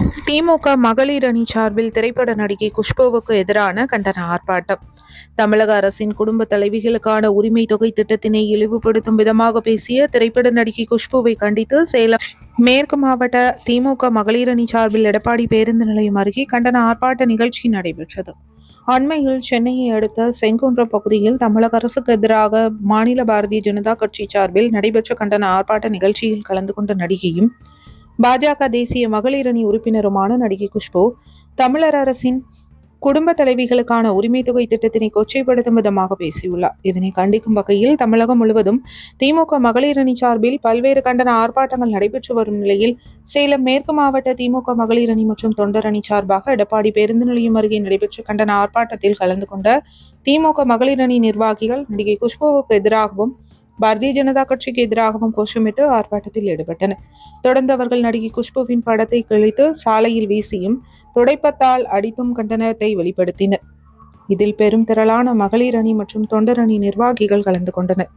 திமுக மகளிர் அணி சார்பில் திரைப்பட நடிகை குஷ்புவுக்கு எதிரான கண்டன ஆர்ப்பாட்டம். தமிழக அரசின் குடும்ப தலைவிகளுக்கான உரிமை தொகை திட்டத்தினை இழிவுபடுத்தும் விதமாக பேசிய திரைப்பட நடிகை குஷ்புவை கண்டித்து சேலம் மேற்கு மாவட்ட திமுக மகளிர் அணி சார்பில் எடப்பாடி பேருந்து நிலையம் அருகே கண்டன ஆர்ப்பாட்ட நிகழ்ச்சி நடைபெற்றது. அண்மையில் சென்னையை அடுத்த செங்குன்றம் பகுதியில் தமிழக அரசுக்கு எதிராக மாநில பாரதிய ஜனதா கட்சி சார்பில் நடைபெற்ற கண்டன ஆர்ப்பாட்ட நிகழ்ச்சியில் கலந்து கொண்ட நடிகையும் பாஜக தேசிய மகளிர் அணி உறுப்பினருமான நடிகை குஷ்பு தமிழர் அரசின் குடும்ப தலைவிகளுக்கான உரிமை தொகை திட்டத்தினை கொச்சைப்படுத்தும் விதமாக பேசியுள்ளார். இதனை கண்டிக்கும் வகையில் தமிழகம் முழுவதும் திமுக மகளிர் அணி சார்பில் பல்வேறு கண்டன ஆர்ப்பாட்டங்கள் நடைபெற்று வரும் நிலையில் சேலம் மேற்கு மாவட்ட திமுக மகளிர் அணி மற்றும் தொண்டர் அணி சார்பாக எடப்பாடி பேருந்து நிலையம் அருகே நடைபெற்ற கண்டன ஆர்ப்பாட்டத்தில் கலந்து கொண்ட திமுக மகளிர் அணி நிர்வாகிகள் நடிகை குஷ்புவுக்கு எதிராகவும் பாரதிய ஜனதா கட்சிக்கு எதிராகவும் கோஷமிட்டு ஆர்ப்பாட்டத்தில் ஈடுபட்டனர். தொடர்ந்து அவர்கள் நடிகை குஷ்புவின் படத்தை கிழித்து சாலையில் வீசியும் துடைப்பத்தால் அடித்தும் கண்டனத்தை வெளிப்படுத்தினர். இதில் பெரும் திரளான மகளிர் அணி மற்றும் தொண்டர் அணி நிர்வாகிகள் கலந்து கொண்டனர்.